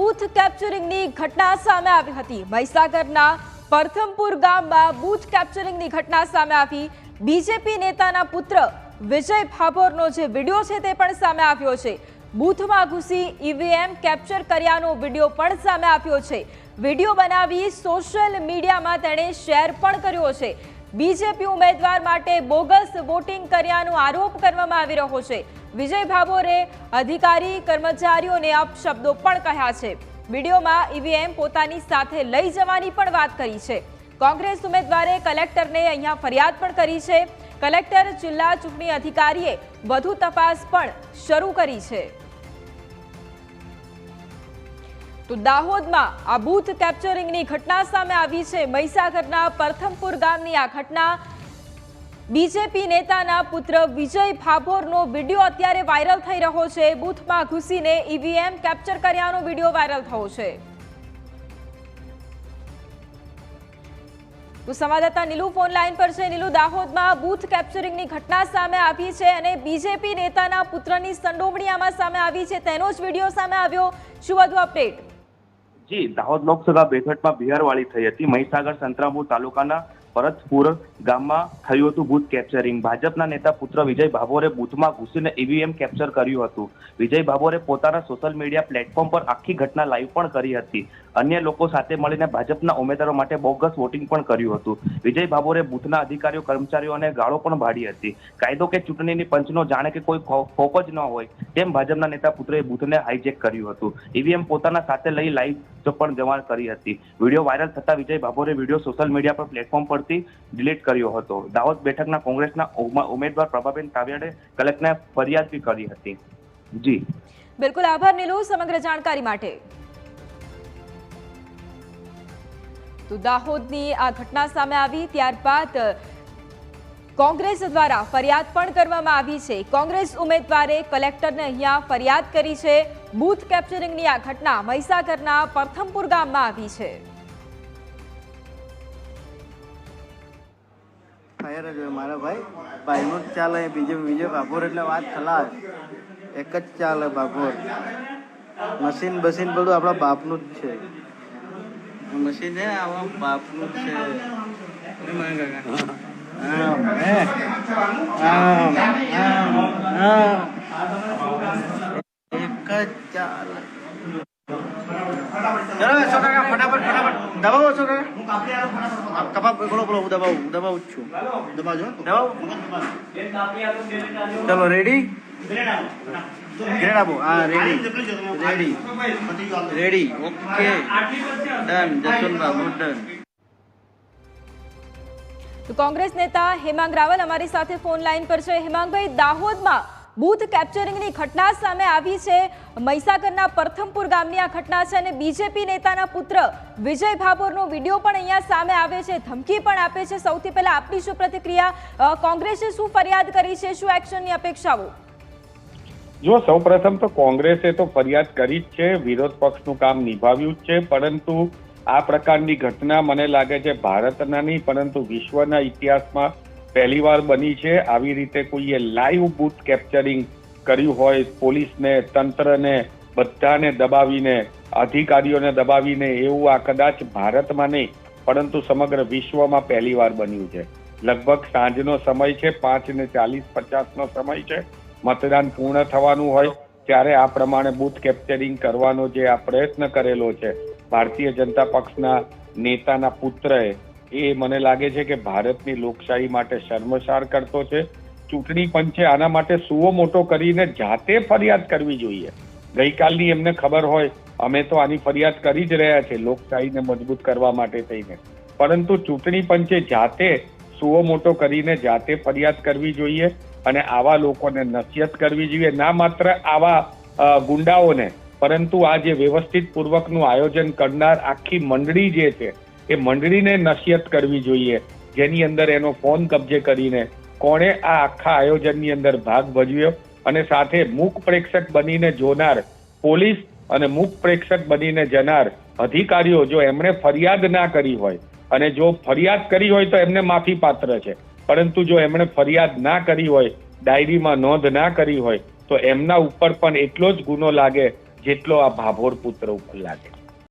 Booth કેપ્ચરિંગની ઘટના સામે આવી હતી. મહીસાગરના પરથમપુર ગામમાં બૂથ કેપ્ચરિંગની ઘટના સામે આવી. બીજેપી નેતાના પુત્ર વિજય ભાભોરનો જે વીડિયો છે તે પણ સામે આવ્યો છે. બૂથમાં ઘૂસી ઈવીએમ કેપ્ચર કર્યાનો વીડિયો પણ સામે આવ્યો છે. વીડિયો બનાવી સોશિયલ મીડિયામાં તેણે શેર પણ કર્યો છે. બીજેપી ઉમેદવાર માટે બોગસ વોટિંગ કર્યાનો આરોપ કરવામાં આવી રહ્યો છે. વિજય ભાભોરે અધિકારી કર્મચારીઓને અપશબ્દો પણ કહ્યા છે. વિડીયોમાં ઈવીએમ પોતાની સાથે લઈ જવાની પણ વાત કરી છે. કોંગ્રેસ ઉમેદવારે કલેક્ટરને અહીંયા ફરિયાદ પણ કરી છે. કલેક્ટર જિલ્લા ચૂંટણી અધિકારીએ વધુ તપાસ પણ શરૂ કરી છે. તો દાહોદમાં આ બૂથ કેપ્ચરિંગની ઘટના સામે આવી છે. મહીસાગરના પરથમપુર ગામની આ ઘટના બીજેપી નેતાના પુત્ર વિજય ભાભોરનો વીડિયો અત્યારે વાયરલ થઈ રહ્યો છે. બૂથમાં ઘૂસીને ઈવીએમ કેપ્ચર કર્યાનો વીડિયો વાયરલ થયો છે. તો સંવાદદાતા નીલુ ફોન લાઈન પર છે. નીલુ, દાહોદમાં બૂથ કેપ્ચરિંગની ઘટના સામે આવી છે અને બીજેપી નેતાના પુત્રની સંડોવણી આમાં સામે આવી છે. તેનો જ વીડિયો સામે આવ્યો. શું વધુ અપડેટ? જી, દાહોદ લોકસભા બેઠકમાં બિહારવાળી થઈ હતી. મહીસાગર સંતરામપુર તાલુકાના પરતપુર ગામમાં થયું હતું બૂથ કેપ્ચરિંગ ભાજપના નેતા પુત્ર વિજય ભાભોરે બૂથમાં ઘૂસીને ઈવીએમ કેપ્ચર કર્યું હતું. વિજય ભાભોરે પોતાના સોશિયલ મીડિયા પ્લેટફોર્મ પર આખી ઘટના લાઈવ પણ કરી હતી. અન્ય લોકો સાથે મળીને ભાજપના ઉમેદવારો માટે બોગસ વોટિંગ પણ કર્યું હતું. વિજય ભાભોરે બુથના અધિકારીઓ, કર્મચારીઓને ગાળો પણ ભાડી હતી. કાયદો કે ચૂંટણીની પંચનો જાણે કે કોઈ ખોફ જ ન હોય, તેમ ભાજપના નેતા પુત્રએ બુથને હાઈજેક કર્યું હતું. ઈવીએમ પોતાના સાથે લઈ લાઈવ પણ જમાણ કરી હતી. વીડિયો વાયરલ થતા વિજય ભાભોરે વીડિયો સોશિયલ મીડિયા પર પ્લેટફોર્મ પરથી ડિલીટ કર્યો હતો. દાહોદ બેઠકના કોંગ્રેસના ઉમા- ઉમેદવાર પ્રભાબેન કાવ્યાડે કલેક્ટરને ફરિયાદ બી કરી હતી. જી. બિલકુલ આભાર, નીલુ. સમગ્ર જાણકારી માટે. તો દાહોદની આ ઘટના સામે આવી, ત્યારબાદ કોંગ્રેસ દ્વારા ફરિયાદ પણ કરવામાં આવી છે. કોંગ્રેસ ઉમેદવારે કલેક્ટરને અહીંયા ફરિયાદ કરી છે. બૂથ કેપ્ચરિંગની આ ઘટના મહીસાગરના પરથમપુર ગામમાં આવી છે. ફાયર ભાઈ. ભાઈનું જ ચાલે, બીજો બીજો બાભોર એટલે વાત ખલાસ. એક જ ચાલે બાભોર મશીન બસીન બધું આપણા બાપનું જ છે. મશીન હે આવા બાપનું છે. એક જ ચાલે. ચલો કાકા ફટાફટ ફટાફટ. દબાવો છોકરા કપા બોલો બોલો હું દબાવું દબાવું જ છું. દબાવજો દબાવું. ચલો રેડી ગ્રેડ આપો હા, ready. Ready. Ready. Okay. Done. Jaswantbhai done. તો કોંગ્રેસ નેતા હેમાંગ રાવલ અમારી સાથે ફોન લાઈન પર છે. હેમાંગભાઈ, દાહોદમાં બૂથ કેપ્ચરિંગની ઘટના સામે આવી છે. મહીસાગરના પરથમપુર ગામની આ ઘટના છે અને બીજેપી નેતાના પુત્ર વિજય ભાભોરનો વીડિયો પણ અહીંયા સામે આવે છે. ધમકી પણ આપે છે. સૌથી પહેલા આપની શું પ્રતિક્રિયા? કોંગ્રેસે શું ફરિયાદ કરી છે? શું એક્શનની અપેક્ષાઓ? જો સૌપ્રથમ તો કોંગ્રેસે તો ફરિયાદ કરી જ છે, વિરોધ પક્ષનું કામ નિભાવ્યું જ છે, પરંતુ આ પ્રકારની ઘટના મને લાગે છે ભારતના નહીં, પરંતુ વિશ્વના ઇતિહાસમાં પહેલીવાર બની છે. આવી રીતે કોઈએ લાઈવ બૂથ કેપ્ચરિંગ કર્યું હોય, પોલીસને, તંત્રને, બધાને દબાવીને, અધિકારીઓને દબાવીને, એવું આ કદાચ ભારતમાં નહીં, પરંતુ સમગ્ર વિશ્વમાં પહેલીવાર બન્યું છે. લગભગ સાંજનો સમય છે, પાંચ ને ચાલીસ પચાસનો સમય છે. મતદાન પૂર્ણ થવાનું હોય, ત્યારે આ પ્રમાણે બૂથ કેપ્ચરિંગ કરવાનો જે આ પ્રયત્ન કરેલો છે, ભારતીય જનતા પક્ષના નેતાના પુત્રએ, એ મને લાગે છે કે ભારતની લોકશાહી માટે શર્મસાર કરતો છે. ચૂંટણી પંચે આના માટે સુઓ મોટો કરીને જાતે ફરિયાદ કરવી જોઈએ. ગઈકાલની એમને ખબર હોય, અમે તો આની ફરિયાદ કરી જ રહ્યા છે, લોકશાહીને મજબૂત કરવા માટે થઈને. પરંતુ ચૂંટણી પંચે જાતે સુઓ મોટો કરીને જાતે ફરિયાદ કરવી જોઈએ. અને આવા લોકોને નસીહત કરવી જોઈએ. ના માત્ર આવા ગુંડાઓને, પરંતુ આ જે વ્યવસ્થિત પૂર્વકનું આયોજન કરનાર આખી મંડળી જે છે, એ મંડળીને નસીહત કરવી જોઈએ. જેની અંદર એનો ફોન કબજે કરીને કોણે આ આખા આયોજનની અંદર ભાગ ભજવ્યો અને સાથે મૂક પ્રેક્ષક બનીને જોનાર, પોલીસ અને મૂક પ્રેક્ષક બનીને જનાર અધિકારીઓ જો એમણે ફરિયાદ ના કરી હોય અને જો ફરિયાદ કરી હોય તો એમને માફી પાત્ર છે. પરંતુ જો એમણે ફરિયાદ ના કરી હોય, ડાયરીમાં નોંધ ના કરી હોય, તો એમના ઉપર પણ એટલો જ ગુનો લાગે જેટલો આ ભાભોર પુત્ર ઉપર લાગે.